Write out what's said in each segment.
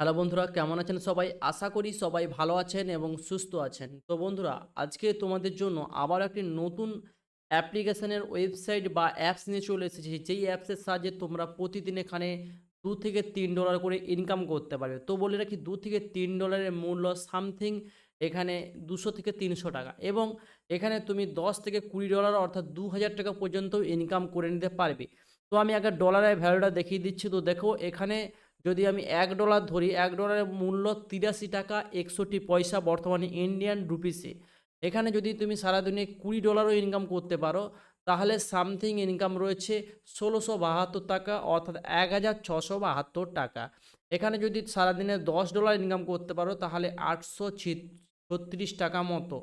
Hello বন্ধুরা, কেমন আছেন সবাই? আশা করি সবাই ভালো আছেন এবং সুস্থ আছেন। তো বন্ধুরা, আজকে তোমাদের জন্য আবার একটি নতুন অ্যাপ্লিকেশনের ওয়েবসাইট বা অ্যাপস নিয়ে চলে এসেছি। যেই অ্যাপসের সাহায্যে তোমরা প্রতিদিন এখানে দু থেকে তিন ডলার করে ইনকাম করতে পারবে। তো বলে রাখি, দু থেকে তিন ডলারের মূল্য সামথিং এখানে দুশো থেকে তিনশো টাকা এবং এখানে তুমি দশ থেকে কুড়ি ডলার অর্থাৎ দু হাজার টাকা পর্যন্ত ইনকাম করে নিতে পারবে। তো আমি আগে ডলারের ভ্যালুটা দেখিয়ে দিচ্ছি। তো দেখো, এখানে যদি আমি এক ডলার ধরি, এক ডলারের মূল্য তিরাশি টাকা একষট্টি পয়সা বর্তমানে ইন্ডিয়ান রুপিসে এখানে যদি তুমি সারাদিনে কুড়ি ডলারও ইনকাম করতে পারো, তাহলে সামথিং ইনকাম রয়েছে ষোলোশো বাহাত্তর টাকা, অর্থাৎ এক হাজার ছশো বাহাত্তর টাকা। এখানে যদি সারাদিনে দশ ডলার ইনকাম করতে পারো, তাহলে আটশো ছত্রিশ টাকা মতো।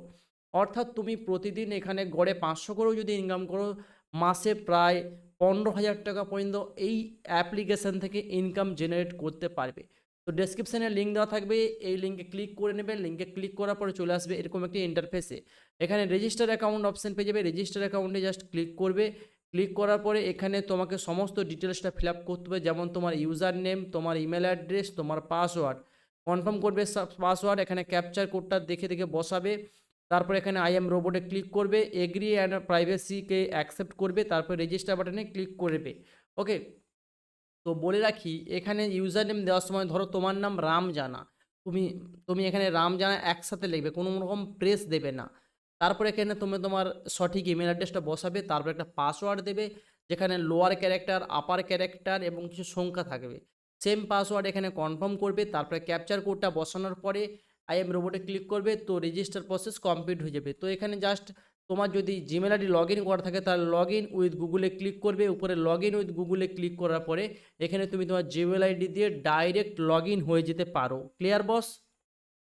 অর্থাৎ তুমি প্রতিদিন এখানে গড়ে পাঁচশো করেও যদি ইনকাম করো, মাসে প্রায় পনেরো হাজার টাকা পর্যন্ত এই অ্যাপ্লিকেশান থেকে ইনকাম জেনারেট করতে পারবে। তো ডেসক্রিপশানে লিঙ্ক দেওয়া থাকবে, এই লিঙ্কে ক্লিক করে নেবেন লিঙ্কে ক্লিক করার পরে চলে আসবে এরকম একটি ইন্টারফেসে এখানে রেজিস্টার অ্যাকাউন্ট অপশান পেয়ে যাবে রেজিস্টার অ্যাকাউন্টে জাস্ট ক্লিক করবে। ক্লিক করার পরে এখানে তোমাকে সমস্ত ডিটেলসটা ফিল আপ করতে হবে, যেমন তোমার ইউজার নেম তোমার ইমেল অ্যাড্রেস তোমার পাসওয়ার্ড কনফার্ম করবে পাসওয়ার্ড এখানে ক্যাপচার কোডটা দেখে দেখে বসাবে। তারপর এখানে আই এম রোবটে ক্লিক করবে এগ্রি অ্যান্ড প্রাইভেসিকে অ্যাকসেপ্ট করবে, তারপর রেজিস্টার বাটনে ক্লিক করবে। ওকে তো বলে রাখি, এখানে ইউজার নেম দেওয়ার সময় ধরো তোমার নাম রাম জানা তুমি তুমি এখানে রাম জানা একসাথে লিখবে, কোনো রকম প্রেস দেবে না। তারপর এখানে তুমি তোমার সঠিক ইমেল অ্যাড্রেসটা বসাবে, তারপর একটা পাসওয়ার্ড দেবে, যেখানে লোয়ার ক্যারেক্টার আপার ক্যারেক্টার এবং কিছু সংখ্যা থাকবে। সেম পাসওয়ার্ড এখানে কনফার্ম করবে, তারপরে ক্যাপচার কোডটা বসানোর পরে আই এম রোবটে ক্লিক করবে, তো রেজিস্টার প্রসেস কমপ্লিট হয়ে যাবে। তো এখানে জাস্ট তোমার যদি জিমেল আইডি লগ ইন করা থাকে, তাহলে লগ ইন উইথ গুগলে ক্লিক করবে। উপরে লগ ইন উইথ গুগলে ক্লিক করার পরে এখানে তুমি তোমার জিমেল আইডি দিয়ে ডাইরেক্ট লগ ইন হয়ে যেতে পারো। ক্লিয়ার বস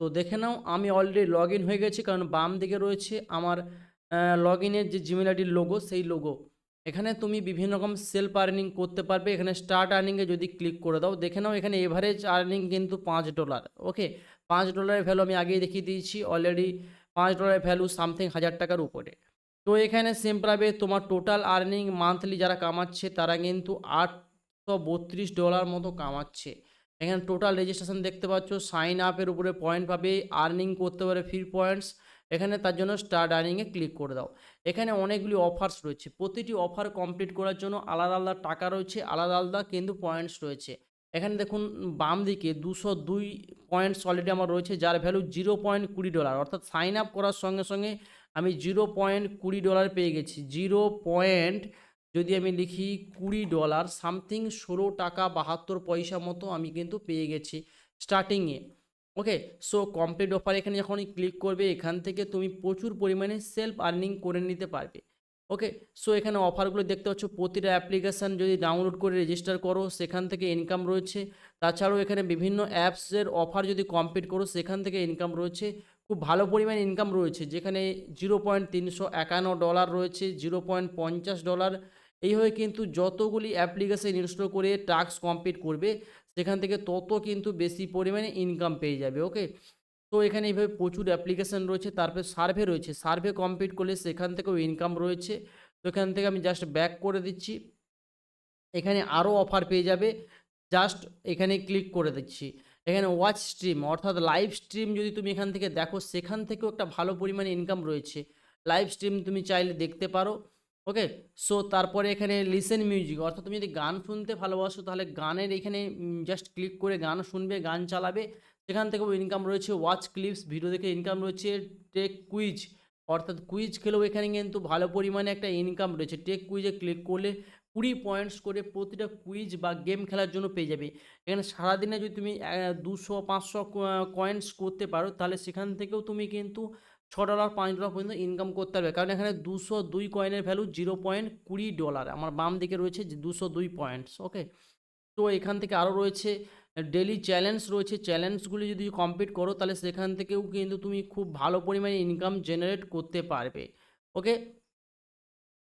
তো দেখে নাও, আমি অলরেডি লগ ইন হয়ে গেছি, কারণ বাম দিকে রয়েছে আমার লগ ইনের যে জিমেল আইডির লোগো সেই লোগো এখানে তুমি বিভিন্ন রকম সেলফ আর্নিং করতে পারবে। এখানে স্টার্ট আর্নিংয়ে যদি ক্লিক করে দাও, দেখে নাও এখানে এভারেজ আর্নিং কিন্তু পাঁচ ডলার ওকে পাঁচ ডলারের ভ্যালু আমি আগেই দেখিয়ে দিয়েছি অলরেডি পাঁচ ডলারের ভ্যালু সামথিং হাজার টাকার উপরে। তো এখানে সেম পাবে তোমার টোটাল আর্নিং মান্থলি যারা কামাচ্ছে, তারা কিন্তু আটশো বত্রিশ ডলার মতো কামাচ্ছে। এখানে টোটাল রেজিস্ট্রেশন দেখতে পাচ্ছ সাইন আপের উপরে পয়েন্ট পাবে আর্নিং করতে পারে ফ্রি পয়েন্টস এখানে তার জন্য স্টার্ট আর্নিংয়ে ক্লিক করে দাও। এখানে অনেকগুলি অফার্স রয়েছে, প্রতিটি অফার কমপ্লিট করার জন্য আলাদা আলাদা টাকা রয়েছে, আলাদা আলাদা কিন্তু পয়েন্টস রয়েছে। এখানে দেখুন বাম দিকে দুশো দুই পয়েন্ট অলরেডি আমার রয়েছে, যার ভ্যালু জিরো পয়েন্ট কুড়ি ডলার অর্থাৎ সাইন আপ করার সঙ্গে সঙ্গে আমি জিরো পয়েন্ট কুড়ি ডলার পেয়ে গেছি। জিরো পয়েন্ট যদি আমি লিখি কুড়ি ডলার সামথিং ষোলো টাকা বাহাত্তর পয়সা মতো আমি কিন্তু পেয়ে গেছি স্টার্টিংয়ে ওকে সো কমপ্লিট অফার এখানে যখনই ক্লিক করবে, এখান থেকে তুমি প্রচুর পরিমাণে সেলফ আর্নিং করে নিতে পারবে। ওকে সো এখানে অফারগুলো দেখতে পাচ্ছ, প্রতিটা অ্যাপ্লিকেশান যদি ডাউনলোড করে রেজিস্টার করো, সেখান থেকে ইনকাম রয়েছে। তাছাড়াও এখানে বিভিন্ন অ্যাপসের অফার যদি কমপ্লিট করো, সেখান থেকে ইনকাম রয়েছে। খুব ভালো পরিমাণে ইনকাম রয়েছে, যেখানে জিরো পয়েন্ট তিনশো একান্ন ডলার রয়েছে জিরো পয়েন্ট পঞ্চাশ ডলার এইভাবে কিন্তু যতগুলি অ্যাপ্লিকেশান ইনস্টল করে টাস্ক কমপ্লিট করবে, সেখান থেকে তত কিন্তু বেশি পরিমাণে ইনকাম পেয়ে যাবে ওকে তো এখানে এইভাবে প্রচুর অ্যাপ্লিকেশান রয়েছে, তারপরে সার্ভে রয়েছে। সার্ভে কমপ্লিট করলে সেখান থেকেও ইনকাম রয়েছে। তো এখান থেকে আমি জাস্ট ব্যাক করে দিচ্ছি। এখানে আরও অফার পেয়ে যাবে। জাস্ট এখানে ক্লিক করে দিচ্ছি। এখানে ওয়াচ স্ট্রিম অর্থাৎ লাইভ স্ট্রিম যদি তুমি এখান থেকে দেখো, সেখান থেকেও একটা ভালো পরিমাণে ইনকাম রয়েছে। লাইভ স্ট্রিম তুমি চাইলে দেখতে পারো। ওকে সো তারপরে এখানে লিসেন মিউজিক অর্থাৎ তুমি যদি গান শুনতে ভালোবাসো, তাহলে গানের এখানে জাস্ট ক্লিক করে গান শুনবে, গান চালাবে। সেখান থেকেও ইনকাম রয়েছে ওয়াচ ক্লিপস ভিডিও দেখে ইনকাম রয়েছে টেক কুইজ অর্থাৎ কুইজ খেলেও এখানে কিন্তু ভালো পরিমাণে একটা ইনকাম রয়েছে। টেক কুইজে ক্লিক করলে কুড়ি পয়েন্টস করে প্রতিটা কুইজ বা গেম খেলার জন্য পেয়ে যাবে। এখানে সারাদিনে যদি তুমি দুশো, পাঁচশো কয়েন্স করতে পারো, তাহলে সেখান থেকেও তুমি কিন্তু ছ ডলার পাঁচ ডলার পর্যন্ত ইনকাম করতে পারবে। কারণ এখানে দুশো দুই কয়েনের ভ্যালু জিরো পয়েন্ট কুড়ি ডলার আমার বাম দিকে রয়েছে দুশো দুই পয়েন্টস ওকে তো এখান থেকে আরও রয়েছে ডেলি চ্যালেঞ্জ রয়েছে চ্যালেঞ্জগুলি যদি কমপ্লিট করো, তাহলে সেখান থেকেও কিন্তু তুমি খুব ভালো পরিমাণে ইনকাম জেনারেট করতে পারবে। ওকে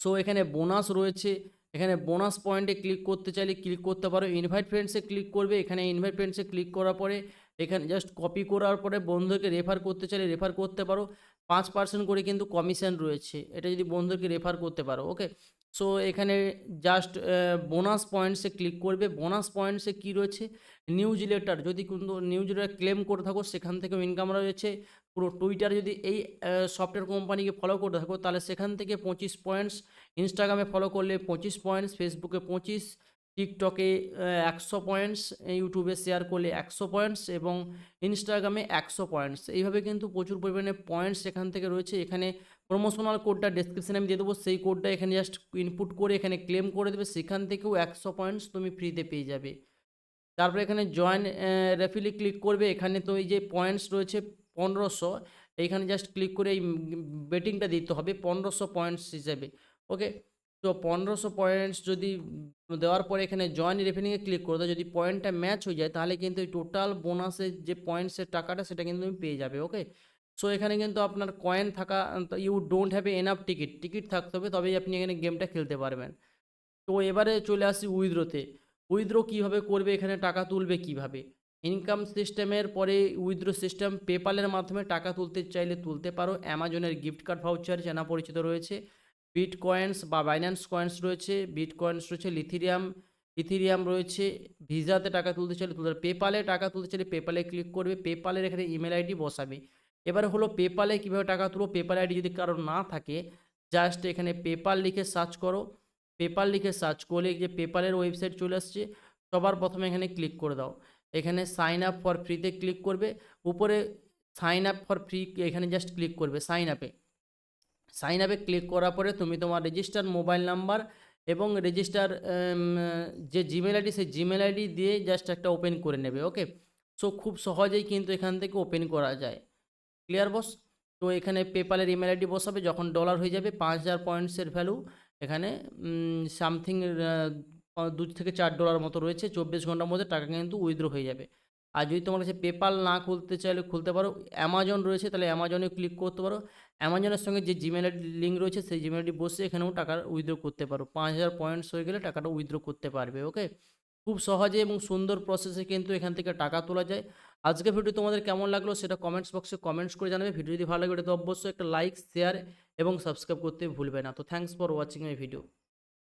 সো এখানে বোনাস রয়েছে। এখানে বোনাস পয়েন্টে ক্লিক করতে চাইলে ক্লিক করতে পারো। ইনভাইট ফ্রেন্ডসে ক্লিক করবে। এখানে ইনভাইট ফ্রেন্ডসে ক্লিক করার পরে, এখানে জাস্ট কপি করার পরে বন্ধুকে রেফার করতে চাইলে রেফার করতে পারো। পাঁচ পার্সেন্ট করে কিন্তু কমিশন রয়েছে। এটা যদি বন্ধুকে রেফার করতে পারো ওকে সো এখানে জাস্ট বোনাস পয়েন্টসে ক্লিক করবে। বোনাস পয়েন্টসে কী রয়েছে? নিউজ লেটার যদি কিন্তু নিউজ লেটার ক্লেম করে থাকো, সেখান থেকেও ইনকাম রয়েছে। পুরো টুইটার যদি এই সফটওয়্যার কোম্পানিকে ফলো করে থাকো, তাহলে সেখান থেকে পঁচিশ পয়েন্টস ইনস্টাগ্রামে ফলো করলে পঁচিশ পয়েন্টস ফেসবুকে পঁচিশ টিকটকে একশো পয়েন্টস ইউটিউবে শেয়ার করলে একশো পয়েন্টস এবং ইনস্টাগ্রামে একশো পয়েন্টস এইভাবে কিন্তু প্রচুর পরিমাণে পয়েন্টস এখান থেকে রয়েছে। এখানে প্রমোশনাল কোডটা ডেসক্রিপশানে আমি দিয়ে দেবো। সেই কোডটা এখানে জাস্ট ইনপুট করে এখানে ক্লেম করে দেবে। সেখান থেকেও একশো পয়েন্টস তুমি ফ্রিতে পেয়ে যাবে। তারপরে এখানে জয়েন রেফিলি ক্লিক করবে। এখানে তো এই যে পয়েন্টস রয়েছে পনেরোশো, এইখানে জাস্ট ক্লিক করে এই বেটিংটা দিতে হবে পনেরোশো পয়েন্টস হিসেবে। ওকে তো পনেরোশো পয়েন্টস যদি দেওয়ার পরে এখানে জয়েন রেফিনিংয়ে ক্লিক করে দাও যদি পয়েন্টটা ম্যাচ হয়ে যায়, তাহলে কিন্তু এই টোটাল বোনাসের যে পয়েন্টসের টাকাটা, সেটা কিন্তু তুমি পেয়ে যাবে ওকে সো এখানে কিন্তু আপনার কয়েন থাকা you don't have enough ticket ticket থাকতে হবে, তবেই আপনি এখানে গেমটা খেলতে পারবেন। তো এবারে চলে আসি উইথড্রোতে। উইথড্রো কীভাবে করবে, এখানে টাকা তুলবে কীভাবে? ইনকাম সিস্টেমের পরে উইথড্রো সিস্টেম পেপালের মাধ্যমে টাকা তুলতে চাইলে তুলতে পারো। অ্যামাজনের গিফট কার্ড ভাউচার জানা পরিচিত রয়েছে। বিট কয়েন্স বা বাইন্যান্স কয়েন্স রয়েছে বিট কয়েন্স রয়েছে, লিথিরিয়াম, ইথিরিয়াম রয়েছে, ভিসাতে টাকা তুলতে চাইলে তুলতে পেপালে টাকা তুলতে চাইলে পেপালে ক্লিক করবে, পেপালের এখানে ইমেল আইডি বসাবে। এবারে হলো পেপালে কীভাবে টাকা তুলো, পেপাল আইডি যদি কারোর না থাকে, জাস্ট এখানে পেপাল লিখে সার্চ করো, পেপাল লিখে সার্চ করলে যে পেপালের ওয়েবসাইট চলে আসছে, সবার প্রথমে এখানে ক্লিক করে দাও। এখানে সাইন আপ ফর ফ্রিতে ক্লিক করবে, উপরে সাইন আপ ফর ফ্রি এখানে জাস্ট ক্লিক করবে, সাইন আপে। সাইন আপে ক্লিক করার পরে তুমি তোমার রেজিস্টার মোবাইল নাম্বার এবং রেজিস্টার যে জিমেল আইডি সেই জিমেল আইডি দিয়ে জাস্ট একটা ওপেন করে নেবে ওকে সো খুব সহজেই কিন্তু এখান থেকে ওপেন করা যায়। ক্লিয়ার বস তো এখানে পেপালের ইমেল আইডি বসাবে, যখন ডলার হয়ে যাবে পাঁচ হাজার পয়েন্টসের ভ্যালু এখানে সামথিং দু থেকে চার ডলার মতো রয়েছে, চব্বিশ ঘণ্টার মধ্যে টাকা কিন্তু উইথড্র হয়ে যাবে। আর যদি তোমার কাছে পেপাল না খুলতে চাইলে খুলতে পারো অ্যামাজন রয়েছে, তাহলে অ্যামাজনে ক্লিক করতে পারো। অ্যামাজনের সঙ্গে যে জিমেল লিঙ্ক রয়েছে, সেই জিমেল আইডি বসে এখানেও টাকা উইথড্র করতে পারো। পাঁচ হাজার পয়েন্টস হয়ে গেলে টাকাটা উইথড্র করতে পারবে ওকে খুব সহজে এবং সুন্দর প্রসেসে কিন্তু এখান থেকে টাকা তোলা যায়। আজকে ভিডিও তোমাদের কেমন লাগল সেটা কমেন্টস বক্সে কমেন্টস করে জানাবে। ভিডিও যদি ভালো লাগে তো অবশ্যই একটা লাইক শেয়ার এবং সাবস্ক্রাইব করতে ভুলবে না। তো thanks for watching my video